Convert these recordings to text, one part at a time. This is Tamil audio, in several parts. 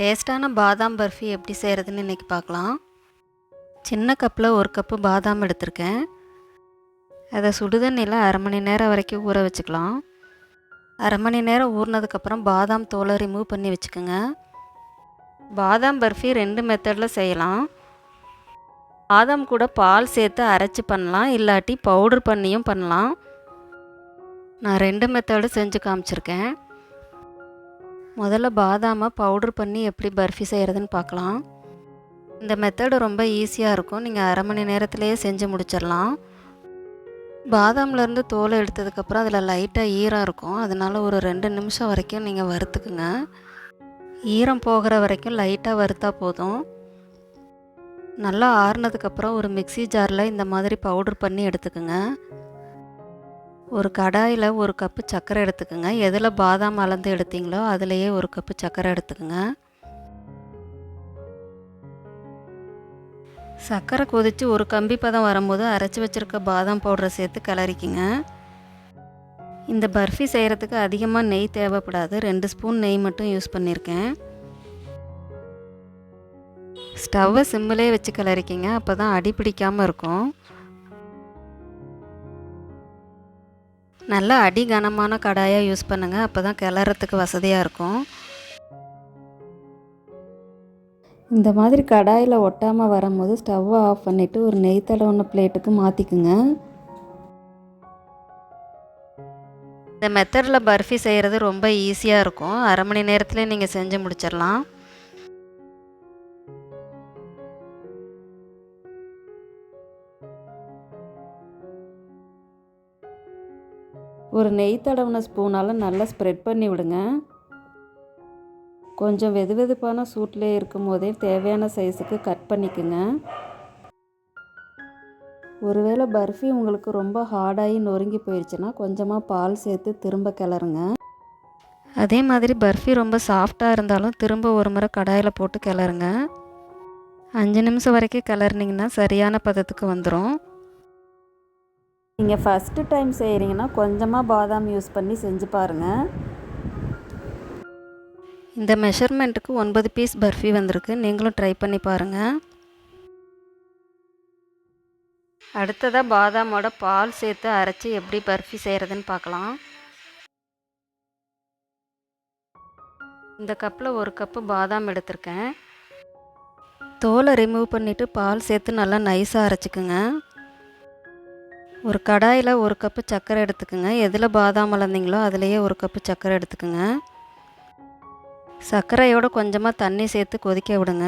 டேஸ்ட்டான பாதாம் பர்ஃபி எப்படி செய்கிறதுன்னு இன்றைக்கி பார்க்கலாம். சின்ன கப்பில் ஒரு கப்பு பாதாம் எடுத்திருக்கேன். அதை சுடுதண்ணியில் அரை மணி நேரம் வரைக்கும் ஊற வச்சுக்கலாம். அரை மணி நேரம் ஊறினதுக்கப்புறம் பாதாம் தோலை ரிமூவ் பண்ணி வச்சுக்கோங்க. பாதாம் பர்ஃபி ரெண்டு மெத்தடில் செய்யலாம். பாதாம் கூட பால் சேர்த்து அரைச்சி பண்ணலாம் இல்லாட்டி பவுடர் பண்ணியும் பண்ணலாம். நான் ரெண்டு மெத்தடு செஞ்சு காமிச்சிருக்கேன். முதல்ல பாதாமை பவுடர் பண்ணி எப்படி பர்ஃபி செய்கிறதுன்னு பார்க்கலாம். இந்த மெத்தடு ரொம்ப ஈஸியாக இருக்கும். நீங்கள் அரை மணி நேரத்துலேயே செஞ்சு முடிச்சிடலாம். பாதாம்லேருந்து தோலை எடுத்ததுக்கப்புறம் அதில் லைட்டாக ஈரம் இருக்கும். அதனால் ஒரு ரெண்டு நிமிஷம் வரைக்கும் நீங்கள் வறுத்துக்குங்க. ஈரம் போகிற வரைக்கும் லைட்டாக வறுத்தா போதும். நல்லா ஆறுனதுக்கப்புறம் ஒரு மிக்சி ஜாரில் இந்த மாதிரி பவுடர் பண்ணி எடுத்துக்கோங்க. ஒரு கடாயில் ஒரு கப்பு சர்க்கரை எடுத்துக்கோங்க. எதில் பாதாம் அளந்து எடுத்தீங்களோ அதுலேயே ஒரு கப்பு சர்க்கரை எடுத்துக்கோங்க. சர்க்கரை கொதித்து ஒரு கம்பி பதம் வரும்போது அரைச்சி வச்சுருக்க பாதாம் பவுடரை சேர்த்து கிளறிக்கிங்க. இந்த பர்ஃபி செய்கிறதுக்கு அதிகமாக நெய் தேவைப்படாது. ரெண்டு ஸ்பூன் நெய் மட்டும் யூஸ் பண்ணியிருக்கேன் ஸ்டவ்வை சிம்மிலே வச்சு கிளறிக்கிங்க. அப்போ தான் அடி பிடிக்காமல் இருக்கும். நல்லா அடி கனமான கடாயாக யூஸ் பண்ணுங்கள் அப்போ தான் கிளறத்துக்கு வசதியாக இருக்கும். இந்த மாதிரி கடாயில் ஒட்டாமல் வரும்போது ஸ்டவ்வை ஆஃப் பண்ணிவிட்டு ஒரு நெய் தடவுன பிளேட்டுக்கு மாற்றிக்குங்க இந்த மெத்தடில் பர்ஃபி செய்கிறது ரொம்ப ஈஸியாக இருக்கும். அரை மணி நேரத்தில் நீங்கள் செஞ்சு முடிச்சிடலாம் ஒரு நெய் தடவின ஸ்பூனால் நல்லா ஸ்ப்ரெட் பண்ணி விடுங்க. கொஞ்சம் வெது வெதுப்பான சூட்லேயே இருக்கும் போதே தேவையான சைஸுக்கு கட் பண்ணிக்கோங்க. ஒருவேளை பர்ஃபி உங்களுக்கு ரொம்ப ஹார்டாகி நொறுங்கி போயிடுச்சுன்னா கொஞ்சமாக பால் சேர்த்து திரும்ப கிளறுங்க. அதே மாதிரி பர்ஃபி ரொம்ப சாஃப்டாக இருந்தாலும் திரும்ப ஒரு முறை கடாயில் போட்டு கிளறுங்க. அஞ்சு நிமிஷம் வரைக்கும் கிளறினிங்கன்னா சரியான பதத்துக்கு வந்துடும் நீங்கள் ஃபஸ்ட்டு டைம் செய்கிறீங்கன்னா கொஞ்சமாக பாதாம் யூஸ் பண்ணி செஞ்சு பாருங்கள் இந்த மெஷர்மெண்ட்டுக்கு ஒன்பது பீஸ் பர்ஃபி வந்திருக்கு. நீங்களும் ட்ரை பண்ணி பாருங்கள் அடுத்ததாக பாதாமோட பால் சேர்த்து அரைச்சி எப்படி பர்ஃபி செய்கிறதுன்னு பார்க்கலாம். இந்த கப்பில் ஒரு கப்பு பாதாம் எடுத்திருக்கேன். தோலை ரிமூவ் பண்ணிவிட்டு பால் சேர்த்து நல்லா நைஸாக அரைச்சிக்குங்க. ஒரு கடாயில் ஒரு கப்பு சர்க்கரை எடுத்துக்கோங்க. எதில் பாதாம் வளர்ந்தீங்களோ அதுலேயே ஒரு கப்பு சர்க்கரை எடுத்துக்கோங்க. சர்க்கரையோடு கொஞ்சமாக தண்ணி சேர்த்து கொதிக்க விடுங்க.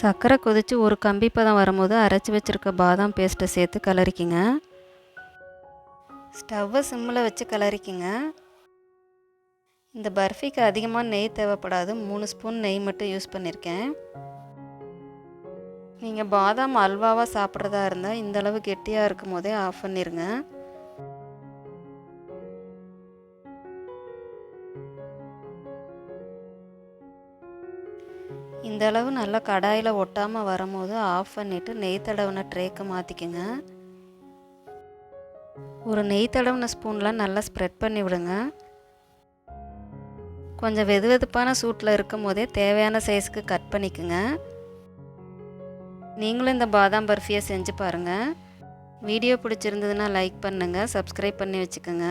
சர்க்கரை கொதித்து ஒரு கம்பி பதம் வரும்போது அரைச்சி வச்சுருக்க பாதாம் பேஸ்ட்டை சேர்த்து கிளறிக்கிங்க ஸ்டவ்வை சிம்மில் வச்சு கிளறிக்கிங்க இந்த பர்ஃபிக்கு அதிகமாக நெய் தேவைப்படாது. மூணு ஸ்பூன் நெய் மட்டும் யூஸ் பண்ணியிருக்கேன் நீங்கள் பாதாம் அல்வாவாக சாப்பிட்றதா இருந்தால் இந்தளவு கெட்டியாக இருக்கும் போதே ஆஃப் பண்ணிடுங்க இந்த அளவு நல்லா கடாயில் ஒட்டாமல் வரும்போது ஆஃப் பண்ணிவிட்டு நெய் தடவின ட்ரேக்கு மாற்றிக்கோங்க ஒரு நெய் தடவின ஸ்பூன்லாம் நல்லா ஸ்ப்ரெட் பண்ணி விடுங்க. கொஞ்சம் வெது வெதுப்பான சூட்டில் இருக்கும் போதே தேவையான சைஸ்க்கு கட் பண்ணிக்கோங்க. நீங்களும் இந்த பாதாம் பர்ஃபியை செஞ்சு பாருங்கள் வீடியோ பிடிச்சிருந்ததுன்னா லைக் பண்ணுங்கள் சப்ஸ்கிரைப் பண்ணி வச்சுக்கோங்க.